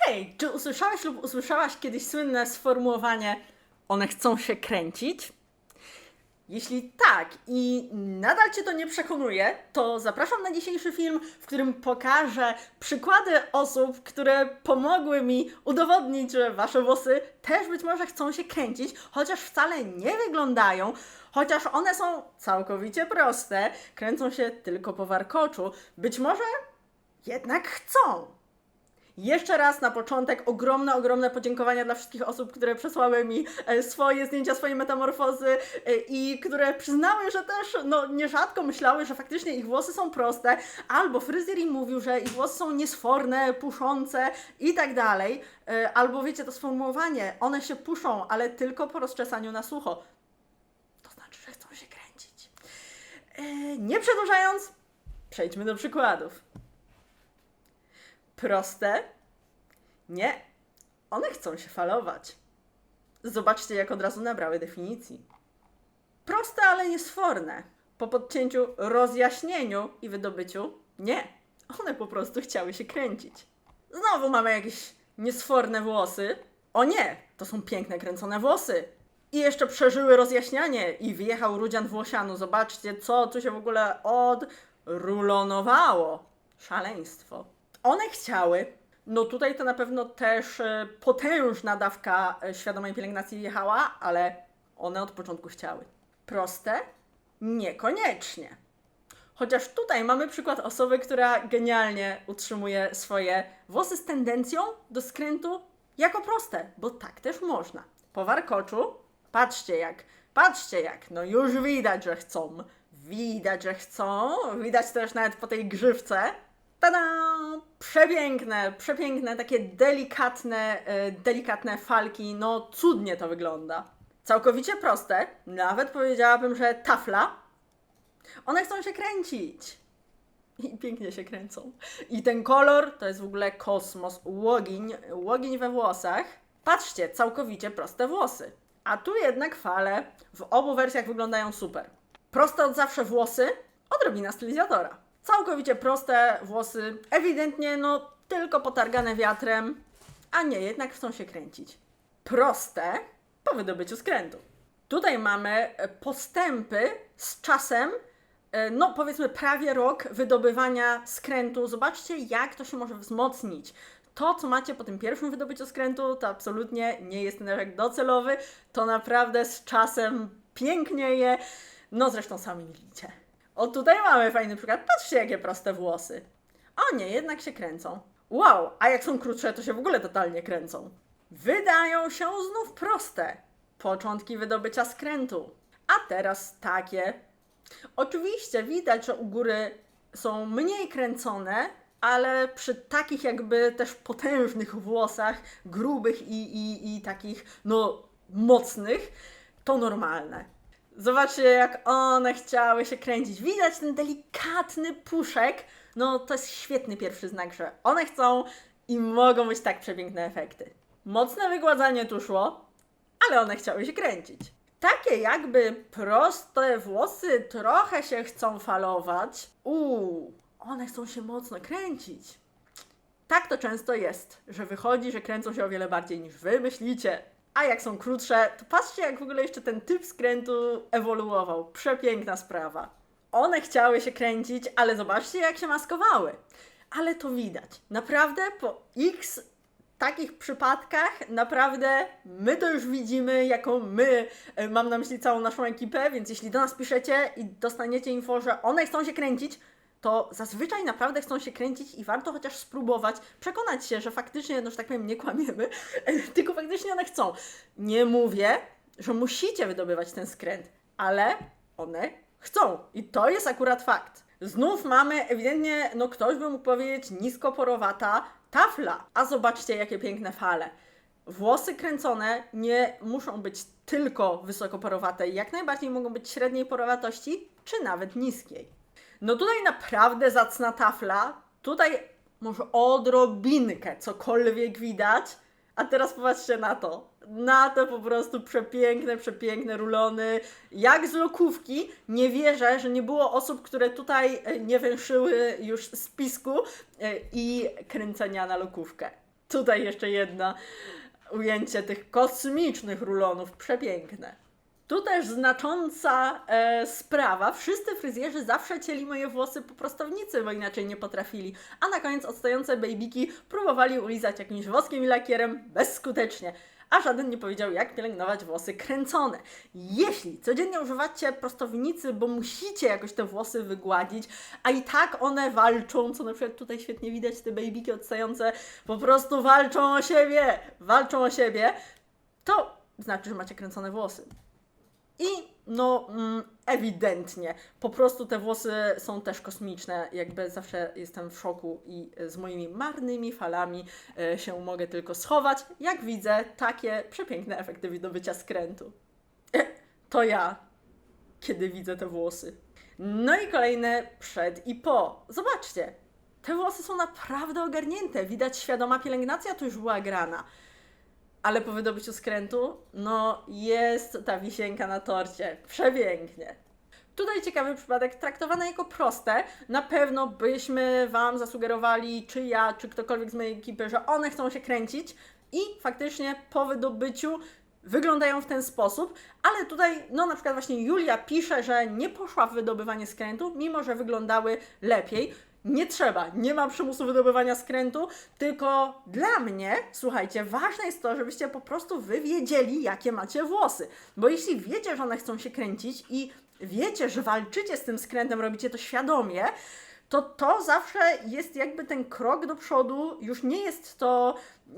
Hej, czy usłyszałeś lub usłyszałaś kiedyś słynne sformułowanie one chcą się kręcić? Jeśli tak i nadal Cię to nie przekonuje, to zapraszam na dzisiejszy film, w którym pokażę przykłady osób, które pomogły mi udowodnić, że Wasze włosy też być może chcą się kręcić, chociaż wcale nie wyglądają, chociaż one są całkowicie proste, kręcą się tylko po warkoczu, być może jednak chcą. Jeszcze raz na początek ogromne, ogromne podziękowania dla wszystkich osób, które przesłały mi e, swoje zdjęcia, swoje metamorfozy e, i które przyznały, że też no, nierzadko myślały, że faktycznie ich włosy są proste, albo fryzjer im mówił, że ich włosy są niesforne, puszące i tak dalej, E, albo wiecie to sformułowanie, one się puszą, ale tylko po rozczesaniu na sucho. To znaczy, że chcą się kręcić. Nie przedłużając, przejdźmy do przykładów. Proste? Nie. One chcą się falować. Zobaczcie, jak od razu nabrały definicji. Proste, ale niesforne. Po podcięciu, rozjaśnieniu i wydobyciu? Nie. One po prostu chciały się kręcić. Znowu mamy jakieś niesforne włosy. O nie, to są piękne kręcone włosy. I jeszcze przeżyły rozjaśnianie i wjechał rudzian włosianu. Zobaczcie, co tu się w ogóle odrulonowało. Szaleństwo. One chciały. No tutaj to na pewno też e, potężna dawka e, świadomej pielęgnacji wjechała, ale one od początku chciały. Proste? Niekoniecznie. Chociaż tutaj mamy przykład osoby, która genialnie utrzymuje swoje włosy z tendencją do skrętu jako proste, bo tak też można. Po warkoczu, patrzcie jak, patrzcie jak, no już widać, że chcą. Widać, że chcą, widać też nawet po tej grzywce. Tada! Przepiękne, przepiękne, takie delikatne, e, delikatne falki, no cudnie to wygląda. Całkowicie proste, nawet powiedziałabym, że tafla, one chcą się kręcić. I pięknie się kręcą. I ten kolor to jest w ogóle kosmos, łogiń, łogiń we włosach. Patrzcie, całkowicie proste włosy. A tu jednak fale w obu wersjach wyglądają super. Proste od zawsze włosy, odrobina stylizatora. Całkowicie proste włosy, ewidentnie no tylko potargane wiatrem, a nie, jednak chcą się kręcić. Proste po wydobyciu skrętu. Tutaj mamy e, postępy z czasem, e, no powiedzmy prawie rok wydobywania skrętu. Zobaczcie, jak to się może wzmocnić. To, co macie po tym pierwszym wydobyciu skrętu, to absolutnie nie jest ten efekt docelowy. To naprawdę z czasem pięknieje. No zresztą sami widzicie. O, tutaj mamy fajny przykład. Patrzcie, jakie proste włosy. O nie, jednak się kręcą. Wow, a jak są krótsze, to się w ogóle totalnie kręcą. Wydają się znów proste. Początki wydobycia skrętu. A teraz takie. Oczywiście widać, że u góry są mniej kręcone, ale przy takich jakby też potężnych włosach, grubych i, i, i takich, no, mocnych, to normalne. Zobaczcie, jak one chciały się kręcić. Widać ten delikatny puszek. No, to jest świetny pierwszy znak, że one chcą i mogą być tak przepiękne efekty. Mocne wygładzanie tu szło, ale one chciały się kręcić. Takie jakby proste włosy trochę się chcą falować. Uuu, one chcą się mocno kręcić. Tak to często jest, że wychodzi, że kręcą się o wiele bardziej niż wy myślicie. A jak są krótsze, to patrzcie, jak w ogóle jeszcze ten typ skrętu ewoluował. Przepiękna sprawa. One chciały się kręcić, ale zobaczcie, jak się maskowały. Ale to widać. Naprawdę po x takich przypadkach, naprawdę my to już widzimy, jako my, e, mam na myśli całą naszą ekipę, więc jeśli do nas piszecie i dostaniecie info, że one chcą się kręcić, to zazwyczaj naprawdę chcą się kręcić i warto chociaż spróbować, przekonać się, że faktycznie, no że tak powiem, nie kłamiemy, tylko faktycznie one chcą. Nie mówię, że musicie wydobywać ten skręt, ale one chcą. I to jest akurat fakt. Znów mamy ewidentnie, no ktoś by mógł powiedzieć, niskoporowata tafla. A zobaczcie, jakie piękne fale. Włosy kręcone nie muszą być tylko wysokoporowate, jak najbardziej mogą być średniej porowatości, czy nawet niskiej. No tutaj naprawdę zacna tafla. Tutaj może odrobinkę cokolwiek widać. A teraz popatrzcie na to. Na te po prostu przepiękne, przepiękne rulony. Jak z lokówki. Nie wierzę, że nie było osób, które tutaj e, nie węszyły już spisku e, i kręcenia na lokówkę. Tutaj jeszcze jedna ujęcie tych kosmicznych rulonów, przepiękne. Tu też znacząca e, sprawa. Wszyscy fryzjerzy zawsze cieli moje włosy po prostownicy, bo inaczej nie potrafili. A na koniec odstające babyki próbowali ulizać jakimś woskiem i lakierem bezskutecznie. A żaden nie powiedział, jak pielęgnować włosy kręcone. Jeśli codziennie używacie prostownicy, bo musicie jakoś te włosy wygładzić, a i tak one walczą, co na przykład tutaj świetnie widać, te babyki odstające po prostu walczą o siebie, walczą o siebie, to znaczy, że macie kręcone włosy. I no, mm, ewidentnie, po prostu te włosy są też kosmiczne. Jakby zawsze jestem w szoku i z moimi marnymi falami e, się mogę tylko schować, jak widzę takie przepiękne efekty wydobycia skrętu. E, to ja, kiedy widzę te włosy. No i kolejne przed i po. Zobaczcie, te włosy są naprawdę ogarnięte. Widać, świadoma pielęgnacja tu już była grana. Ale po wydobyciu skrętu, no jest ta wisienka na torcie. Przepięknie. Tutaj ciekawy przypadek, traktowane jako proste. Na pewno byśmy Wam zasugerowali, czy ja, czy ktokolwiek z mojej ekipy, że one chcą się kręcić i faktycznie po wydobyciu wyglądają w ten sposób, ale tutaj, no na przykład właśnie Julia pisze, że nie poszła w wydobywanie skrętu, mimo że wyglądały lepiej. Nie trzeba, nie ma przymusu wydobywania skrętu, tylko dla mnie, słuchajcie, ważne jest to, żebyście po prostu wy wiedzieli, jakie macie włosy. Bo jeśli wiecie, że one chcą się kręcić i wiecie, że walczycie z tym skrętem, robicie to świadomie, to to zawsze jest jakby ten krok do przodu. Już nie jest to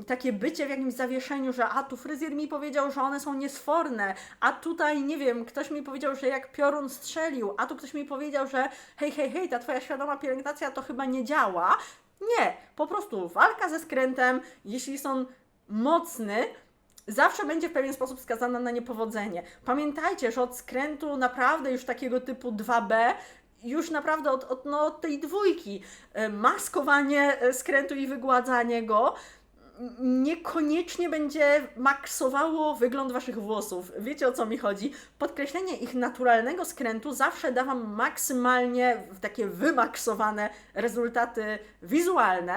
takie bycie w jakimś zawieszeniu, że a tu fryzjer mi powiedział, że one są niesforne, a tutaj nie wiem, ktoś mi powiedział, że jak piorun strzelił, a tu ktoś mi powiedział, że hej, hej, hej, ta twoja świadoma pielęgnacja to chyba nie działa. Nie, po prostu walka ze skrętem, jeśli są mocny, zawsze będzie w pewien sposób skazana na niepowodzenie. Pamiętajcie, że od skrętu naprawdę już takiego typu 2B już naprawdę od, od, no, tej dwójki e, maskowanie e, skrętu i wygładzanie go niekoniecznie będzie maksowało wygląd waszych włosów. Wiecie o co mi chodzi? Podkreślenie ich naturalnego skrętu zawsze da wam maksymalnie takie wymaksowane rezultaty wizualne.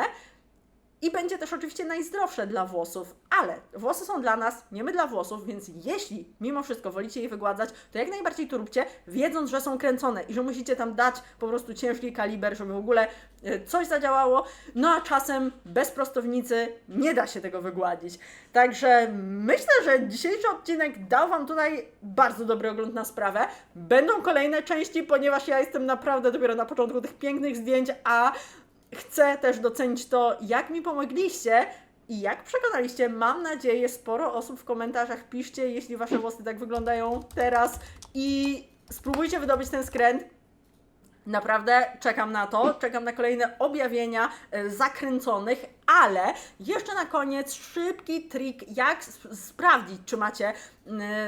I będzie też oczywiście najzdrowsze dla włosów, ale włosy są dla nas, nie my dla włosów, więc jeśli mimo wszystko wolicie je wygładzać, to jak najbardziej to róbcie, wiedząc, że są kręcone i że musicie tam dać po prostu ciężki kaliber, żeby w ogóle e, coś zadziałało, no a czasem bez prostownicy nie da się tego wygładzić. Także myślę, że dzisiejszy odcinek dał Wam tutaj bardzo dobry ogląd na sprawę. Będą kolejne części, ponieważ ja jestem naprawdę dopiero na początku tych pięknych zdjęć, a chcę też docenić to, jak mi pomogliście i jak przekonaliście. Mam nadzieję, sporo osób w komentarzach piszcie, jeśli wasze włosy tak wyglądają teraz i spróbujcie wydobyć ten skręt. Naprawdę czekam na to, czekam na kolejne objawienia e, zakręconych, ale jeszcze na koniec szybki trik, jak sp- sprawdzić, czy macie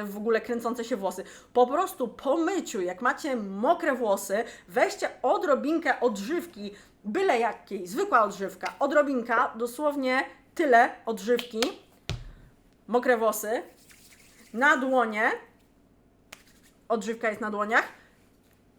w ogóle kręcące się włosy. Po prostu po myciu, jak macie mokre włosy, weźcie odrobinkę odżywki, byle jakiej, zwykła odżywka, odrobinka, dosłownie tyle odżywki, mokre włosy, na dłonie, odżywka jest na dłoniach,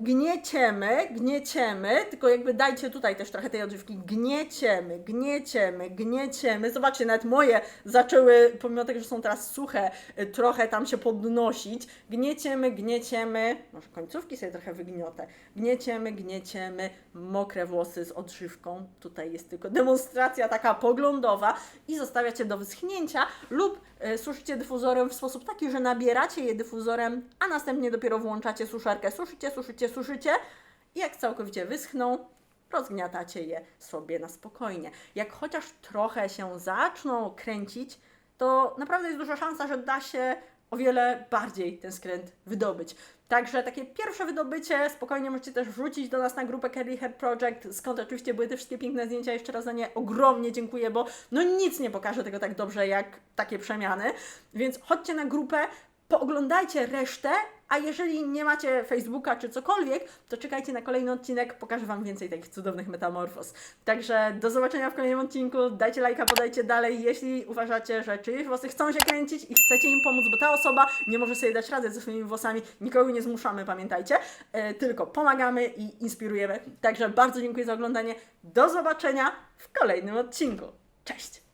gnieciemy, gnieciemy, tylko jakby dajcie tutaj też trochę tej odżywki, gnieciemy, gnieciemy, gnieciemy. Zobaczcie, nawet moje zaczęły, pomimo tego, że są teraz suche, y, trochę tam się podnosić. Gnieciemy, gnieciemy, może końcówki sobie trochę wygniotę. Gnieciemy, gnieciemy, mokre włosy z odżywką. Tutaj jest tylko demonstracja taka poglądowa i zostawiacie do wyschnięcia lub y, suszycie dyfuzorem w sposób taki, że nabieracie je dyfuzorem, a następnie dopiero włączacie suszarkę, suszycie, suszycie, suszycie i jak całkowicie wyschną, rozgniatacie je sobie na spokojnie. Jak chociaż trochę się zaczną kręcić, to naprawdę jest duża szansa, że da się o wiele bardziej ten skręt wydobyć. Także takie pierwsze wydobycie spokojnie możecie też wrzucić do nas na grupę Curly Hair Project, skąd oczywiście były te wszystkie piękne zdjęcia. Jeszcze raz za nie ogromnie dziękuję, bo no nic nie pokaże tego tak dobrze jak takie przemiany. Więc chodźcie na grupę, pooglądajcie resztę, a jeżeli nie macie Facebooka czy cokolwiek, to czekajcie na kolejny odcinek, pokażę Wam więcej takich cudownych metamorfoz. Także do zobaczenia w kolejnym odcinku, dajcie lajka, podajcie dalej, jeśli uważacie, że czyjeś włosy chcą się kręcić i chcecie im pomóc, bo ta osoba nie może sobie dać rady ze swoimi włosami, nikogo nie zmuszamy, pamiętajcie, e, tylko pomagamy i inspirujemy. Także bardzo dziękuję za oglądanie, do zobaczenia w kolejnym odcinku. Cześć!